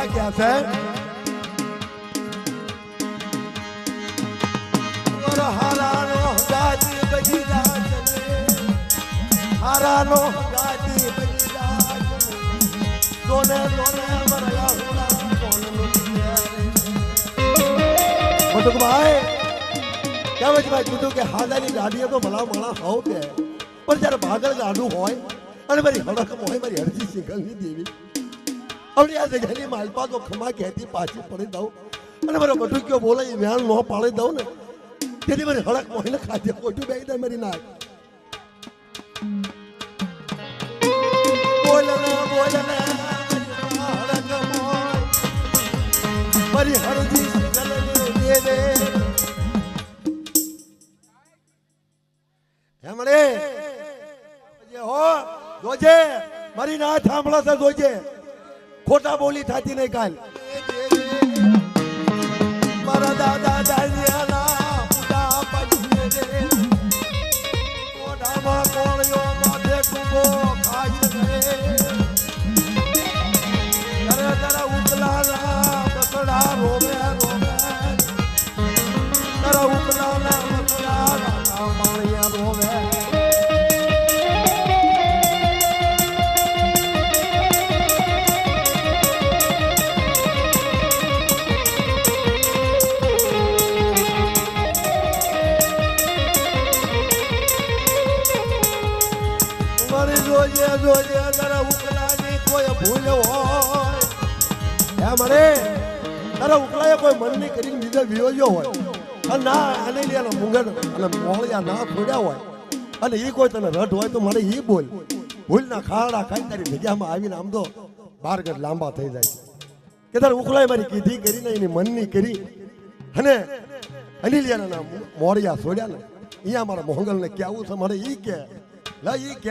માલપા ક્યાં છે હારાનો ગાજી રાજને દોને દોને મરયા હુડા કોનનું મટુકભાઈ કેમ છે ભાઈ કીધું કે હાદાની ગાડીએ તો ભલા માણા હોવ કે પણ જ્યારે ભાગળ ગાડું હોય, અને મારી હડક હોય, મારી હરજી સિંગલની દેવી. હવે આ જગ્યાની માલપા ખમા કહેતી પાછી પડી દઉં. અને મારો બટુક્યો બોલે એ વ્યાણ ન પાડી દઉં ને. તેથી મારી હડક મોહીને ખાધે ખોટું બે દે મારી નાક બોલી થતી નહીં કાલ. જોજે તારા ઉકલાની કોઈ ભૂલ હોય. હે મરે તારા ઉકલાએ કોઈ મનની કરીને બીજા વિયોજ્યો હોય. અને ના, અને લે, અને મુંગન, અને મોળિયા ના છોડ્યા હોય. અને એ કોઈ તને રઢ હોય તો મને એ બોલ. ભૂલ ના ખાડા ખાઈ તારી જગ્યામાં આવીને આમ તો બાર ગઢ લાંબા થઈ જાય કે તારે ઉકલાએ મારી કીધી કરીને એની મનની કરી. અને અનિલિયાના મોડિયા છોડ્યા ને. અહીંયા મારા મોહંગલને કેવું છે મને એ કે. લા એ કે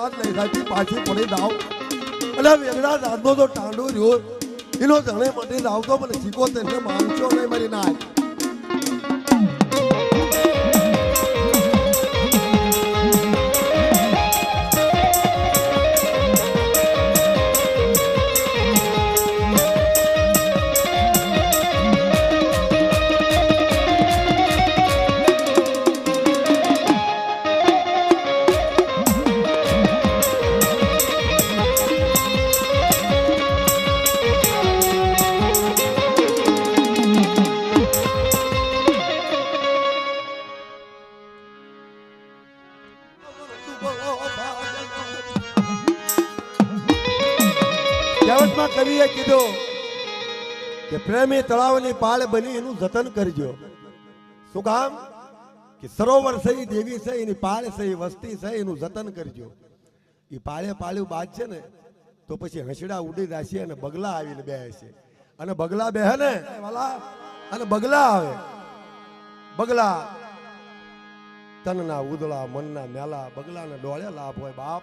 દાંત લઈ પાછી પડી દાવ એટલે દાંતનો તો ટાંડો રહ્યો. એનો જણે મટી દાવ તો મને શીખો તેને માનશો કે પ્રેમી તળાવની પાળ બની એનું જતન કરજો. શું કામ? કે સરોવર છે દેવી છે, એની પાળ ઈ વસ્તી છે, એનું જતન કરજો. એ પાળે પાળ્યું બાદ છે ને, તો પછી હસડા ઉડી જશે અને બગલા આવીને બેસે. અને બગલા બેહે ને અને બગલા આવે. બગલા, તનના ઉદળા, મનના મેલા બગલાને ડોળે લાભ હોય બાપ.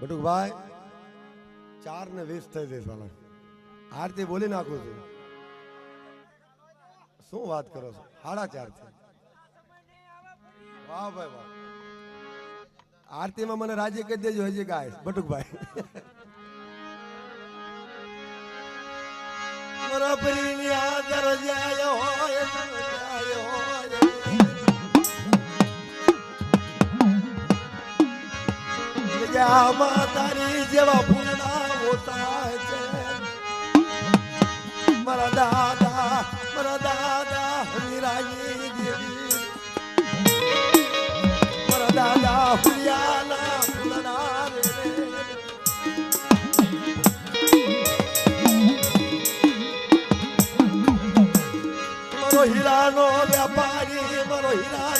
બટુકભાઈ ચાર ને વીસ થઈ વાલા આરતી બોલી નાખું છું. શું વાત કરો છો? સાડા ચારથી વાહ ભાઈ વાહ. આરતીમાં મને રાજી કરી દેજો હજી ગાય બટુકભાઈ. જગ્યામાં તારી જેવા છે મારા દાદા મારા દાદા, મીરાજી દેવી મારા દાદા ફુલિયાના ફૂલના રે રે. મારો હીરાનો વ્યાપારી મારો હીરાનો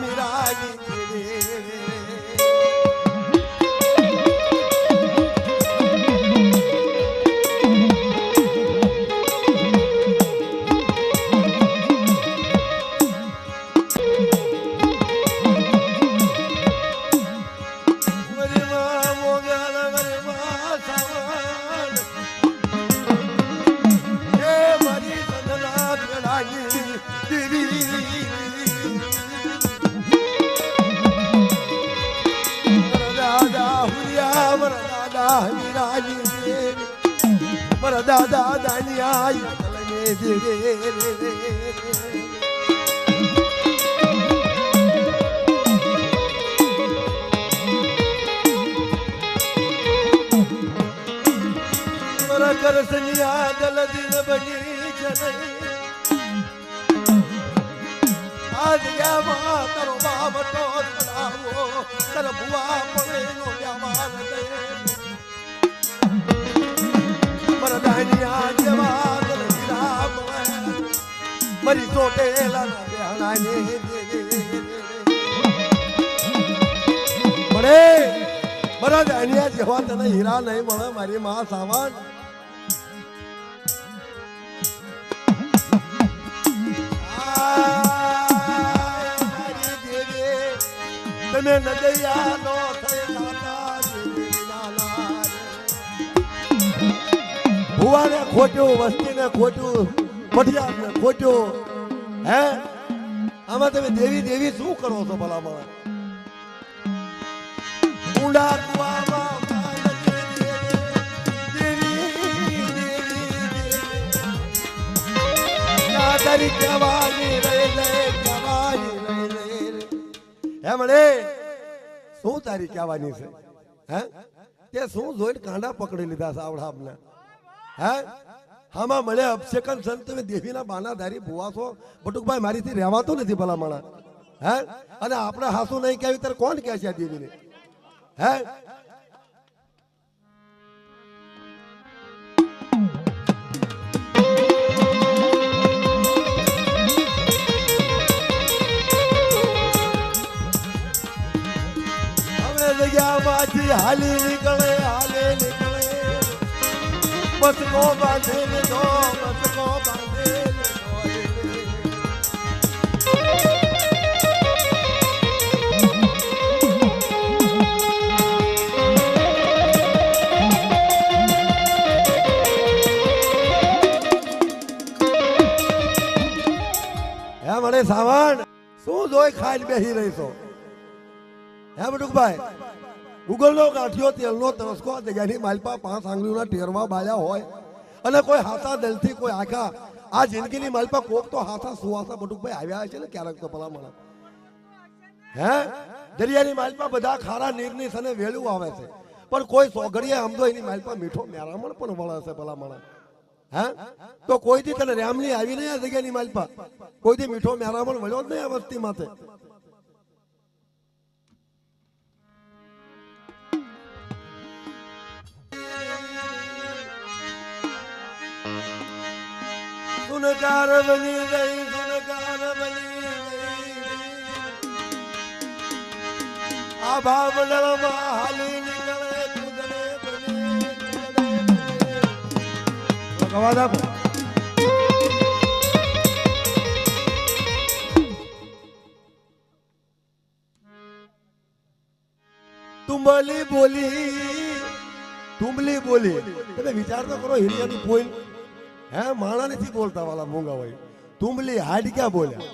દાદા કરસનિયા દલ દિલ બની જનઈ તારો બાબટો ચડાવો તારા મારા જેવા મળે ચોટેલા ના બેહણાને મળે મારા જેવા તને હીરા નહીં મળે મારી માં સાવન તમે નદૈયા નો ભુવાને ખોટ્યું, વસ્તીને ખોટ્યું પઢિયાને ખોટ્યું, હે? આમાં તમે દેવી દેવી શું કરો છો ભલામણ? ઊંડા કુવામાં તારી કહેવાની રહી મળે શું તારી કહેવાની છે? હે? તે શું જોઈને કાંડા પકડી લીધા આવડામને હે? હામાં મળે અભિષેકન સંત તમે દેવીના બાનાધારી ભુવા છો. બટુકભાઈ, મારીથી રહેવાતું નથી ભલા માણા હે? અને આપણે હાસુ નહીં કહેવી, ત્યારે કોણ કહે છે આ દેવીને? હે? ત્યાંથી હાલી નીકળે હાલી નીકળે. બસકો બાંધે લીધો બસકો બાંધે મને સાવણ, શું જોઈ ખાઈને બેસી રહી હે બટુકભાઈ ગુગલનો કાઠિયો તેલનો તરસકો જગ્યાની માલપા પાંચ આંગળીઓના ટેરવા બાળ્યા હોય અને કોઈ હાથા દિલથી કોઈ આખા, આ જિંદગીની માલપા કોક તો હાથા સુવાસા બટુકભાઈ આવ્યા છે ને ક્યારેક તો ભલા મને હે? દરિયાની માલપા બધા ખારા નીરની સને વેલું આવે છે. પણ કોઈ સોગડીએ આમ તો એની માલપા મીઠો મેરામણ પણ વળે છે ભલા મને હે? તો કોઈથી તને રામલી આવી નહીં આ જગ્યાની માલપા? કોઈથી મીઠો મેરામણ વળ્યો જ નહીં આ વસ્તી માથે? સુનકાર બની ગઈ સુનકાર બની આ ભાવનળમાં હાલી નીકળે તુંબલી બોલી તુંબલી બોલી તમે વિચાર તો કરો હિરિયાની પોઈન્ટ હે માણા નથી બોલતા વાલા મોંઘા હોય તુંબલી હાડ ક્યાં બોલ્યા?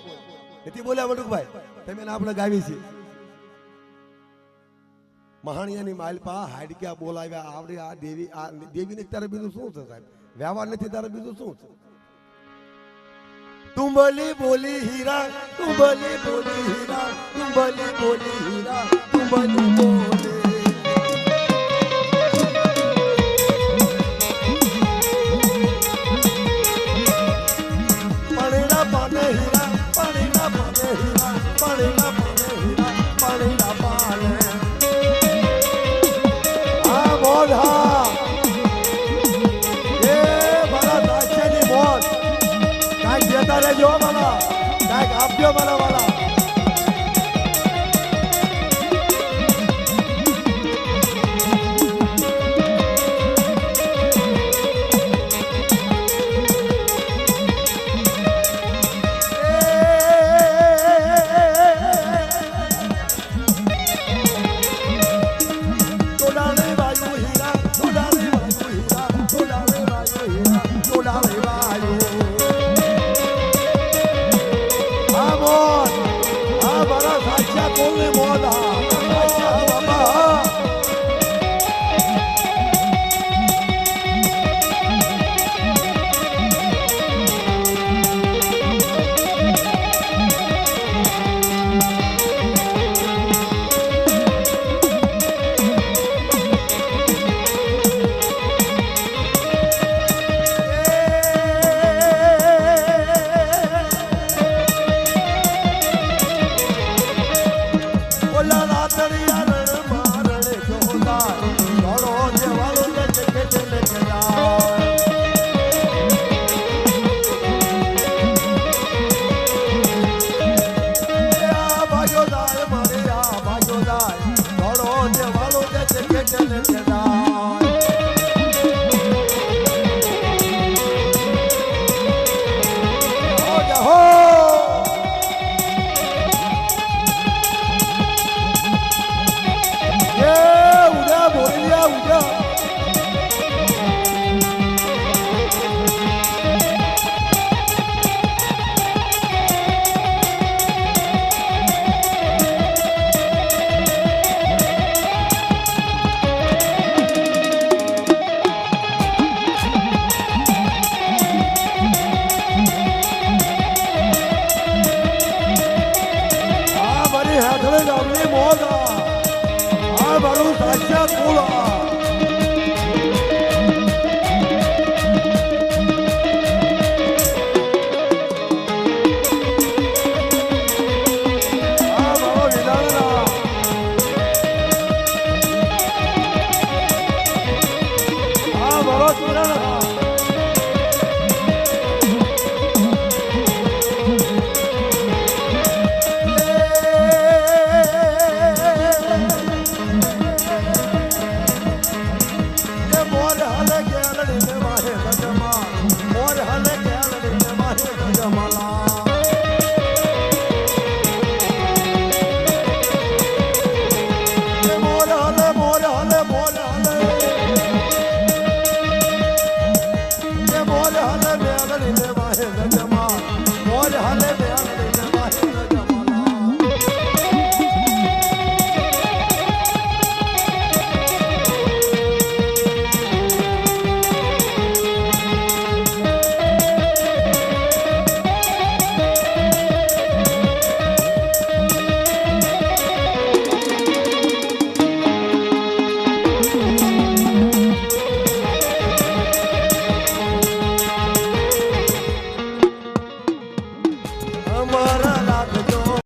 નથી બોલ્યા વડુકભાઈ તમે આપણે ગાવી છે. મહાણિયાની માલપા હાડક્યા બોલાવ્યા? આવડે આ દેવી, આ દેવીને તારે બીજું શું છે સાહેબ? વ્યવહાર નથી, તારે બીજું શું છે? તુંબલી બોલી હીરા, તુંબલી બોલી હીરા, તુંબલી બોલી હીરા, તુંબલી બોલી રહેજો મારા કાંઈક આપજો મારા વાલા.